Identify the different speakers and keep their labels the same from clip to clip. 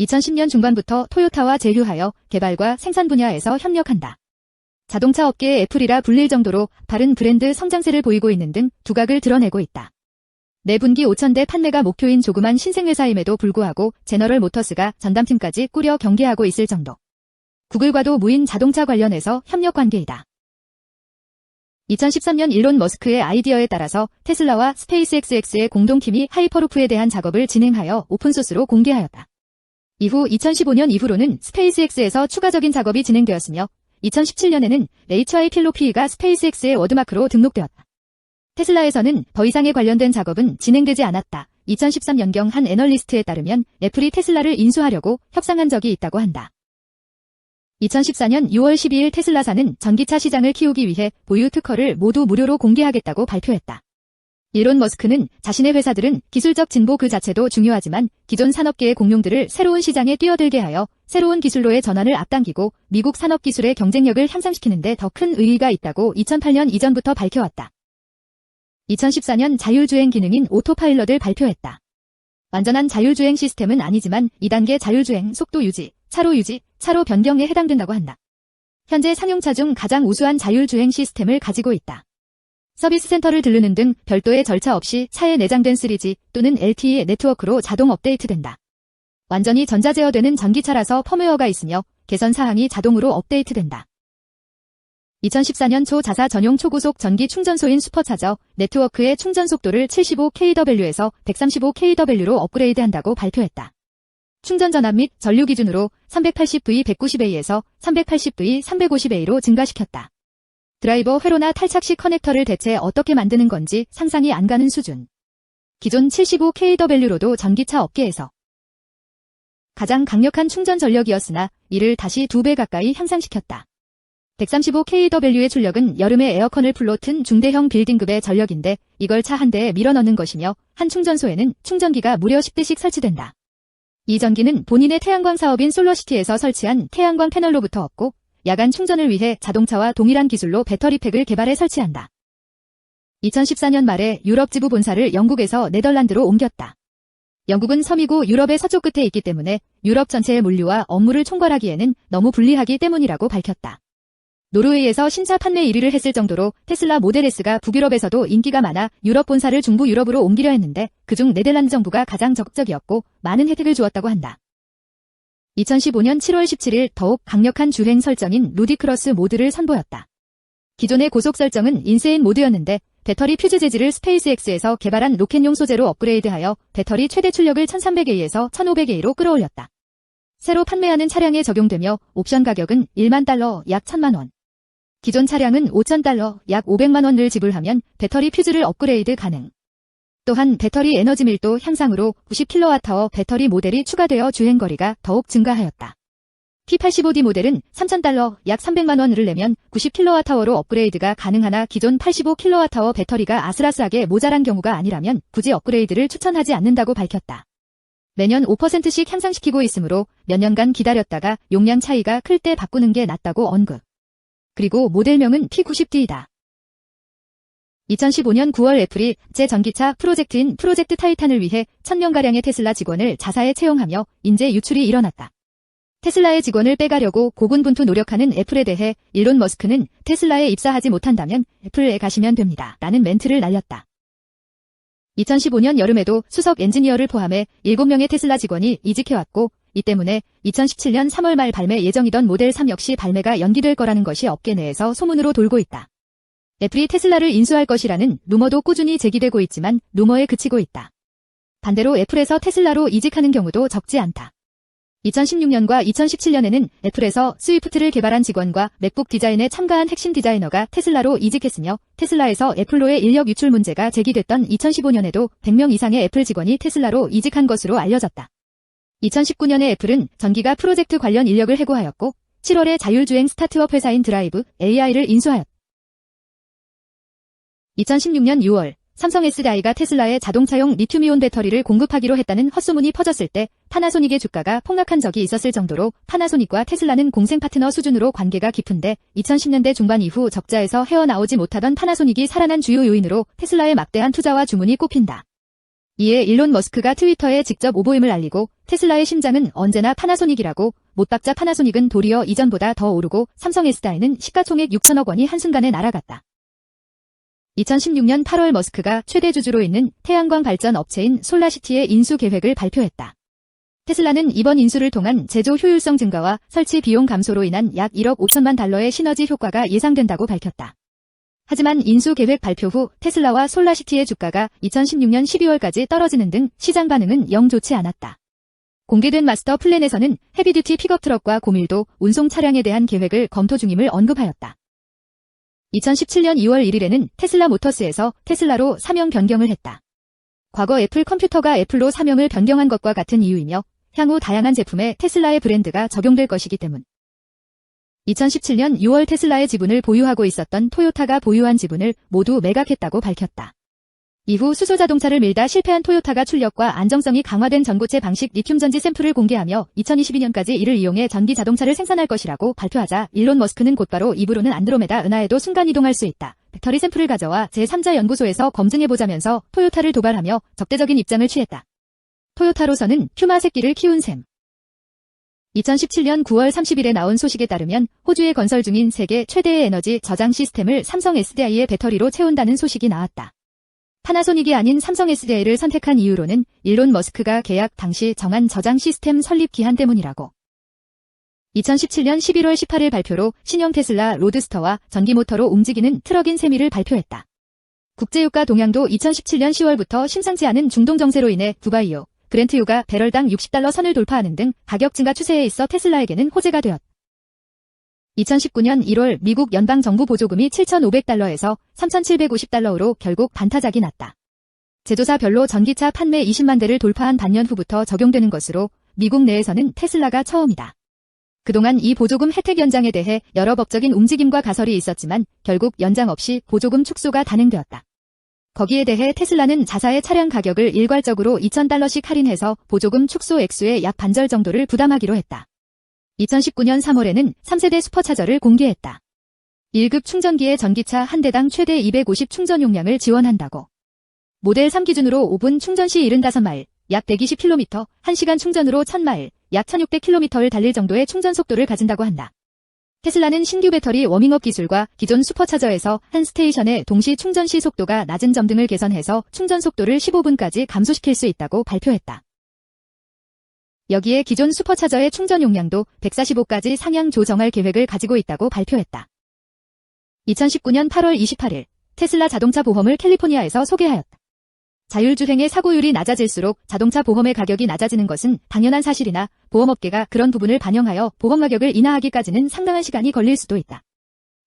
Speaker 1: 2010년 중반부터 토요타와 제휴하여 개발과 생산 분야에서 협력한다. 자동차 업계의 애플이라 불릴 정도로 다른 브랜드 성장세를 보이고 있는 등 두각을 드러내고 있다. 내분기 5천대 판매가 목표인 조그만 신생회사임에도 불구하고 제너럴 모터스가 전담팀까지 꾸려 경계하고 있을 정도. 구글과도 무인 자동차 관련해서 협력 관계이다. 2013년 일론 머스크의 아이디어에 따라서 테슬라와 스페이스XX의 공동팀이 하이퍼루프에 대한 작업을 진행하여 오픈소스로 공개하였다. 이후 2015년 이후로는 스페이스X에서 추가적인 작업이 진행되었으며 2017년에는 HI 필로피가 스페이스X의 워드마크로 등록되었다. 테슬라에서는 더 이상의 관련된 작업은 진행되지 않았다. 2013년경 한 애널리스트에 따르면 애플이 테슬라를 인수하려고 협상한 적이 있다고 한다. 2014년 6월 12일 테슬라사는 전기차 시장을 키우기 위해 보유 특허를 모두 무료로 공개하겠다고 발표했다. 일론 머스크는 자신의 회사들은 기술적 진보 그 자체도 중요하지만 기존 산업계의 공룡들을 새로운 시장에 뛰어들게 하여 새로운 기술로의 전환을 앞당기고 미국 산업 기술의 경쟁력을 향상시키는데 더 큰 의의가 있다고 2008년 이전부터 밝혀왔다. 2014년 자율주행 기능인 오토파일럿을 발표했다. 완전한 자율주행 시스템은 아니지만 2단계 자율주행 속도 유지, 차로 유지, 차로 변경에 해당된다고 한다. 현재 상용차 중 가장 우수한 자율주행 시스템을 가지고 있다. 서비스 센터를 들르는 등 별도의 절차 없이 차에 내장된 3G 또는 LTE 네트워크로 자동 업데이트된다. 완전히 전자제어되는 전기차라서 펌웨어가 있으며 개선 사항이 자동으로 업데이트된다. 2014년 초 자사 전용 초고속 전기 충전소인 슈퍼차저 네트워크의 충전 속도를 75kW에서 135kW로 업그레이드한다고 발표했다. 충전 전압 및 전류 기준으로 380V 190A에서 380V 350A로 증가시켰다. 드라이버 회로나 탈착식 커넥터를 대체 어떻게 만드는 건지 상상이 안 가는 수준. 기존 75kW로도 전기차 업계에서 가장 강력한 충전 전력이었으나 이를 다시 두배 가까이 향상시켰다. 135kW의 출력은 여름에 에어컨을 풀로 튼 중대형 빌딩급의 전력인데 이걸 차 한 대에 밀어넣는 것이며 한 충전소에는 충전기가 무려 10대씩 설치된다. 이 전기는 본인의 태양광 사업인 솔러시티에서 설치한 태양광 패널로부터 얻고 야간 충전을 위해 자동차와 동일한 기술로 배터리팩을 개발해 설치한다. 2014년 말에 유럽 지부 본사를 영국에서 네덜란드로 옮겼다. 영국은 섬이고 유럽의 서쪽 끝에 있기 때문에 유럽 전체의 물류와 업무를 총괄하기에는 너무 불리하기 때문이라고 밝혔다. 노르웨이에서 신차 판매 1위를 했을 정도로 테슬라 모델 S가 북유럽에서도 인기가 많아 유럽 본사를 중부 유럽으로 옮기려 했는데 그중 네덜란드 정부가 가장 적극적이었고 많은 혜택을 주었다고 한다. 2015년 7월 17일 더욱 강력한 주행 설정인 루디크러스 모드를 선보였다. 기존의 고속 설정은 인세인 모드였는데 배터리 퓨즈 재질을 스페이스X에서 개발한 로켓용 소재로 업그레이드하여 배터리 최대 출력을 1300A에서 1500A로 끌어올렸다. 새로 판매하는 차량에 적용되며 옵션 가격은 1만 달러 약 1000만 원. 기존 차량은 5,000달러, 약 500만 원을 지불하면 배터리 퓨즈를 업그레이드 가능. 또한 배터리 에너지 밀도 향상으로 90kWh 배터리 모델이 추가되어 주행거리가 더욱 증가하였다. P85D 모델은 3,000달러, 약 300만 원을 내면 90kWh로 업그레이드가 가능하나 기존 85kWh 배터리가 아슬아슬하게 모자란 경우가 아니라면 굳이 업그레이드를 추천하지 않는다고 밝혔다. 매년 5%씩 향상시키고 있으므로 몇 년간 기다렸다가 용량 차이가 클 때 바꾸는 게 낫다고 언급. 그리고 모델명은 P90D이다. 2015년 9월 애플이 제 전기차 프로젝트인 프로젝트 타이탄을 위해 1000명가량의 테슬라 직원을 자사에 채용하며 인재 유출이 일어났다. 테슬라의 직원을 빼가려고 고군분투 노력하는 애플에 대해 일론 머스크는 테슬라에 입사하지 못한다면 애플에 가시면 됩니다. 라는 멘트를 날렸다. 2015년 여름에도 수석 엔지니어를 포함해 7명의 테슬라 직원이 이직해왔고 이 때문에 2017년 3월 말 발매 예정이던 모델 3 역시 발매가 연기될 거라는 것이 업계 내에서 소문으로 돌고 있다. 애플이 테슬라를 인수할 것이라는 루머도 꾸준히 제기되고 있지만 루머에 그치고 있다. 반대로 애플에서 테슬라로 이직하는 경우도 적지 않다. 2016년과 2017년에는 애플에서 스위프트를 개발한 직원과 맥북 디자인에 참가한 핵심 디자이너가 테슬라로 이직했으며 테슬라에서 애플로의 인력 유출 문제가 제기됐던 2015년에도 100명 이상의 애플 직원이 테슬라로 이직한 것으로 알려졌다. 2019년에 애플은 전기가 프로젝트 관련 인력을 해고하였고 7월에 자율주행 스타트업 회사인 드라이브 AI를 인수하였다. 2016년 6월 삼성 SDI가 테슬라의 자동차용 리튬이온 배터리를 공급하기로 했다는 헛소문이 퍼졌을 때 파나소닉의 주가가 폭락한 적이 있었을 정도로 파나소닉과 테슬라는 공생 파트너 수준으로 관계가 깊은데 2010년대 중반 이후 적자에서 헤어나오지 못하던 파나소닉이 살아난 주요 요인으로 테슬라의 막대한 투자와 주문이 꼽힌다. 이에 일론 머스크가 트위터에 직접 오보임을 알리고 테슬라의 심장은 언제나 파나소닉이라고 못 박자 파나소닉은 도리어 이전보다 더 오르고 삼성 S다에는 시가총액 6천억 원이 한순간에 날아갔다. 2016년 8월 머스크가 최대 주주로 있는 태양광 발전 업체인 솔라시티의 인수 계획을 발표했다. 테슬라는 이번 인수를 통한 제조 효율성 증가와 설치 비용 감소로 인한 약 1억 5천만 달러의 시너지 효과가 예상된다고 밝혔다. 하지만 인수 계획 발표 후 테슬라와 솔라시티의 주가가 2016년 12월까지 떨어지는 등 시장 반응은 영 좋지 않았다. 공개된 마스터 플랜에서는 헤비듀티 픽업 트럭과 고밀도 운송 차량에 대한 계획을 검토 중임을 언급하였다. 2017년 2월 1일에는 테슬라 모터스에서 테슬라로 사명 변경을 했다. 과거 애플 컴퓨터가 애플로 사명을 변경한 것과 같은 이유이며 향후 다양한 제품에 테슬라의 브랜드가 적용될 것이기 때문. 2017년 6월 테슬라의 지분을 보유하고 있었던 토요타가 보유한 지분을 모두 매각했다고 밝혔다. 이후 수소 자동차를 밀다 실패한 토요타가 출력과 안정성이 강화된 전고체 방식 리튬 전지 샘플을 공개하며 2022년까지 이를 이용해 전기 자동차를 생산할 것이라고 발표하자 일론 머스크는 곧바로 입으로는 안드로메다 은하에도 순간 이동할 수 있다. 배터리 샘플을 가져와 제3자 연구소에서 검증해보자면서 토요타를 도발하며 적대적인 입장을 취했다. 토요타로서는 퓨마 새끼를 키운 셈. 2017년 9월 30일에 나온 소식에 따르면 호주에 건설 중인 세계 최대의 에너지 저장 시스템을 삼성 SDI의 배터리로 채운다는 소식이 나왔다. 파나소닉이 아닌 삼성 SDI를 선택한 이유로는 일론 머스크가 계약 당시 정한 저장 시스템 설립 기한 때문이라고. 2017년 11월 18일 발표로 신형 테슬라 로드스터와 전기 모터로 움직이는 트럭인 세미를 발표했다. 국제유가 동향도 2017년 10월부터 심상치 않은 중동 정세로 인해 두바이요, 그랜트유가 배럴당 60달러 선을 돌파하는 등 가격 증가 추세에 있어 테슬라에게는 호재가 되었다. 2019년 1월 미국 연방정부 보조금이 7,500달러에서 3,750달러로 결국 반타작이 났다. 제조사별로 전기차 판매 20만 대를 돌파한 반년 후부터 적용되는 것으로 미국 내에서는 테슬라가 처음이다. 그동안 이 보조금 혜택 연장에 대해 여러 법적인 움직임과 가설이 있었지만 결국 연장 없이 보조금 축소가 단행되었다. 거기에 대해 테슬라는 자사의 차량 가격을 일괄적으로 2,000달러씩 할인해서 보조금 축소 액수의 약 반절 정도를 부담하기로 했다. 2019년 3월에는 3세대 슈퍼차저를 공개했다. 1급 충전기의 전기차 한 대당 최대 250 충전 용량을 지원한다고. 모델 3 기준으로 5분 충전 시 75마일, 약 120km, 1시간 충전으로 1000마일, 약 1600km를 달릴 정도의 충전 속도를 가진다고 한다. 테슬라는 신규 배터리 워밍업 기술과 기존 슈퍼차저에서 한 스테이션의 동시 충전 시 속도가 낮은 점 등을 개선해서 충전 속도를 15분까지 감소시킬 수 있다고 발표했다. 여기에 기존 슈퍼차저의 충전 용량도 145까지 상향 조정할 계획을 가지고 있다고 발표했다. 2019년 8월 28일 테슬라 자동차 보험을 캘리포니아에서 소개하였다. 자율주행의 사고율이 낮아질수록 자동차 보험의 가격이 낮아지는 것은 당연한 사실이나 보험업계가 그런 부분을 반영하여 보험 가격을 인하하기까지는 상당한 시간이 걸릴 수도 있다.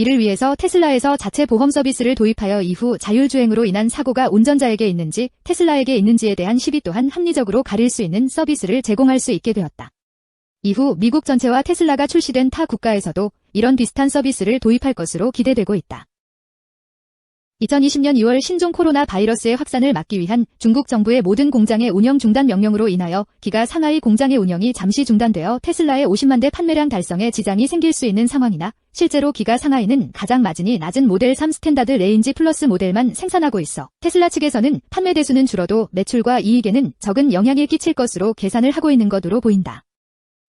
Speaker 1: 이를 위해서 테슬라에서 자체 보험 서비스를 도입하여 이후 자율주행으로 인한 사고가 운전자에게 있는지 테슬라에게 있는지에 대한 시비 또한 합리적으로 가릴 수 있는 서비스를 제공할 수 있게 되었다. 이후 미국 전체와 테슬라가 출시된 타 국가에서도 이런 비슷한 서비스를 도입할 것으로 기대되고 있다. 2020년 2월 신종 코로나 바이러스의 확산을 막기 위한 중국 정부의 모든 공장의 운영 중단 명령으로 인하여 기가 상하이 공장의 운영이 잠시 중단되어 테슬라의 50만 대 판매량 달성에 지장이 생길 수 있는 상황이나 실제로 기가 상하이는 가장 마진이 낮은 모델 3 스탠다드 레인지 플러스 모델만 생산하고 있어 테슬라 측에서는 판매 대수는 줄어도 매출과 이익에는 적은 영향을 끼칠 것으로 계산을 하고 있는 것으로 보인다.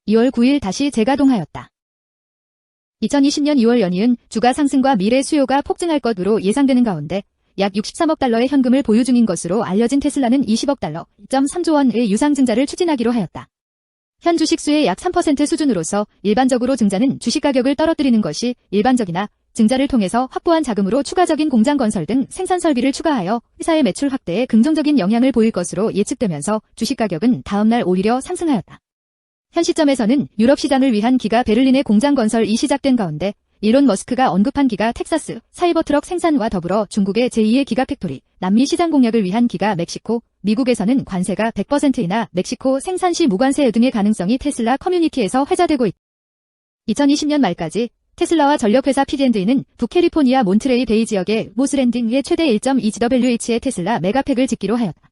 Speaker 1: 2월 9일 다시 재가동하였다. 2020년 2월 연이은 주가 상승과 미래 수요가 폭증할 것으로 예상되는 가운데 약 63억 달러의 현금을 보유 중인 것으로 알려진 테슬라는 20억 달러, 2.3조 원의 유상 증자를 추진하기로 하였다. 현 주식수의 약 3% 수준으로서 일반적으로 증자는 주식 가격을 떨어뜨리는 것이 일반적이나 증자를 통해서 확보한 자금으로 추가적인 공장 건설 등 생산 설비를 추가하여 회사의 매출 확대에 긍정적인 영향을 보일 것으로 예측되면서 주식 가격은 다음날 오히려 상승하였다. 현 시점에서는 유럽 시장을 위한 기가 베를린의 공장 건설이 시작된 가운데 일론 머스크가 언급한 기가 텍사스 사이버트럭 생산과 더불어 중국의 제2의 기가 팩토리, 남미 시장 공략을 위한 기가 멕시코, 미국에서는 관세가 100%이나 멕시코 생산 시 무관세 등의 가능성이 테슬라 커뮤니티에서 회자되고 있다. 2020년 말까지 테슬라와 전력회사 PD&E는 북캐리포니아 몬트레이 베이 지역의 모스랜딩의 최대 1.2GWh의 테슬라 메가팩을 짓기로 하였다.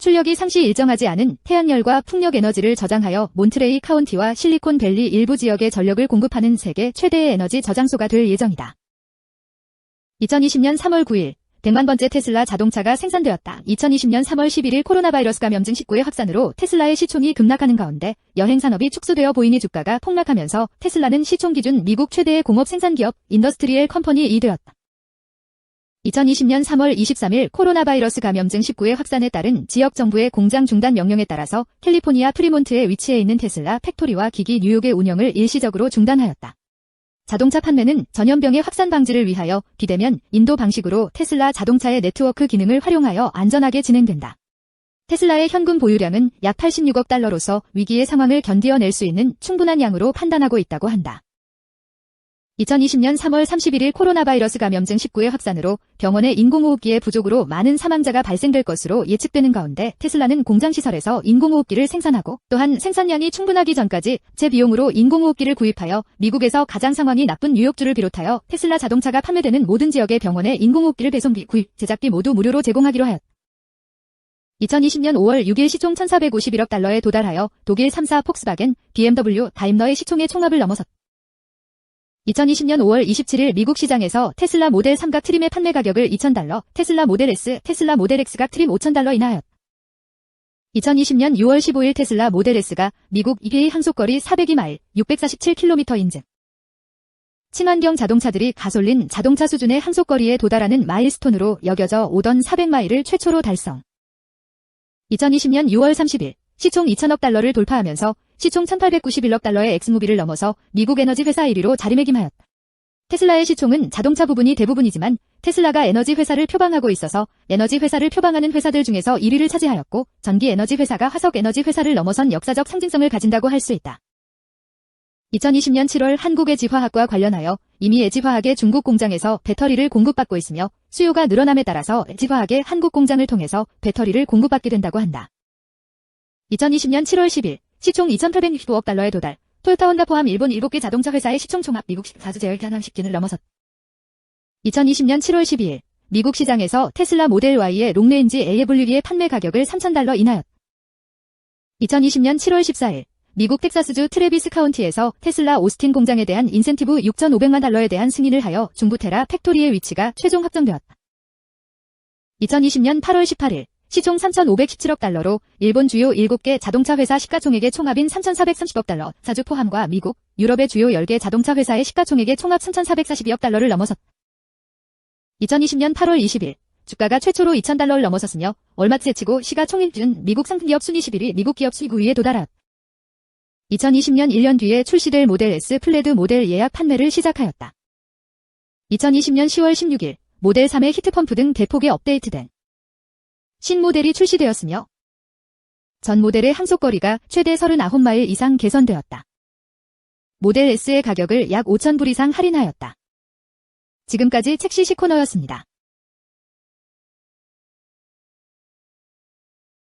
Speaker 1: 출력이 상시 일정하지 않은 태양열과 풍력 에너지를 저장하여 몬트레이 카운티와 실리콘밸리 일부 지역에 전력을 공급하는 세계 최대의 에너지 저장소가 될 예정이다. 2020년 3월 9일 100만 번째 테슬라 자동차가 생산되었다. 2020년 3월 11일 코로나 바이러스 감염증 19의 확산으로 테슬라의 시총이 급락하는 가운데 여행 산업이 축소되어 보이니 주가가 폭락하면서 테슬라는 시총 기준 미국 최대의 공업 생산 기업 인더스트리엘 컴퍼니 이 되었다. 2020년 3월 23일 코로나 바이러스 감염증 19의 확산에 따른 지역 정부의 공장 중단 명령에 따라서 캘리포니아 프리몬트에 위치해 있는 테슬라 팩토리와 기기 뉴욕의 운영을 일시적으로 중단하였다. 자동차 판매는 전염병의 확산 방지를 위하여 비대면 인도 방식으로 테슬라 자동차의 네트워크 기능을 활용하여 안전하게 진행된다. 테슬라의 현금 보유량은 약 86억 달러로서 위기의 상황을 견디어낼 수 있는 충분한 양으로 판단하고 있다고 한다. 2020년 3월 31일 코로나 바이러스 감염증 19의 확산으로 병원의 인공호흡기의 부족으로 많은 사망자가 발생될 것으로 예측되는 가운데 테슬라는 공장 시설에서 인공호흡기를 생산하고 또한 생산량이 충분하기 전까지 제 비용으로 인공호흡기를 구입하여 미국에서 가장 상황이 나쁜 뉴욕주를 비롯하여 테슬라 자동차가 판매되는 모든 지역의 병원에 인공호흡기를 배송비, 구입, 제작비 모두 무료로 제공하기로 하였다. 2020년 5월 6일 시총 1451억 달러에 도달하여 독일 3사 폭스바겐, BMW, 다임러의 시총의 총합을 넘어섰다. 2020년 5월 27일 미국 시장에서 테슬라 모델 3각 트림의 판매 가격을 2,000달러, 테슬라 모델 S, 테슬라 모델 X각 트림 5,000달러 인하였다. 2020년 6월 15일 테슬라 모델 S가 미국 EPA 항속거리 402마일, 647km 인증. 친환경 자동차들이 가솔린 자동차 수준의 항속거리에 도달하는 마일스톤으로 여겨져 오던 400마일을 최초로 달성. 2020년 6월 30일 시총 2천억 달러를 돌파하면서 시총 1891억 달러의 엑스무비를 넘어서 미국 에너지 회사 1위로 자리매김하였다. 테슬라의 시총은 자동차 부분이 대부분이지만 테슬라가 에너지 회사를 표방하고 있어서 에너지 회사를 표방하는 회사들 중에서 1위를 차지하였고 전기 에너지 회사가 화석 에너지 회사를 넘어선 역사적 상징성을 가진다고 할 수 있다. 2020년 7월 한국의 지화학과 관련하여 이미 애지화학의 중국 공장에서 배터리를 공급받고 있으며 수요가 늘어남에 따라서 애지화학의 한국 공장을 통해서 배터리를 공급받게 된다고 한다. 2020년 7월 10일 시총 2,865억 달러에 도달. 혼다 포함 일본 7개 자동차 회사의 시총 총합 미국 14주 제열 현황 10기을 넘어섰. 2020년 7월 12일 미국 시장에서 테슬라 모델 Y의 롱레인지 AW의 판매 가격을 3,000달러 인하였. 2020년 7월 14일 미국 텍사스주 트레비스 카운티에서 테슬라 오스틴 공장에 대한 인센티브 6,500만 달러에 대한 승인을 하여 중부 테라 팩토리의 위치가 최종 확정되었다. 2020년 8월 18일 시총 3,517억 달러로 일본 주요 7개 자동차 회사 시가총액의 총합인 3,430억 달러, 사주 포함과 미국, 유럽의 주요 10개 자동차 회사의 시가총액의 총합 3,442억 달러를 넘어섰. 2020년 8월 20일 주가가 최초로 2,000달러를 넘어섰으며 월마트 제치고 시가총액준 미국 상품기업 순위 11위, 미국 기업 순위 9위에 도달하였. 2020년 1년 뒤에 출시될 모델 S 플레드 모델 예약 판매를 시작하였다. 2020년 10월 16일 모델 3의 히트펌프 등 대폭의 업데이트된 신모델이 출시되었으며 전 모델의 항속거리가 최대 39마일 이상 개선되었다. 모델 S의 가격을 약 5,000불 이상 할인하였다. 지금까지 책시 시코너였습니다.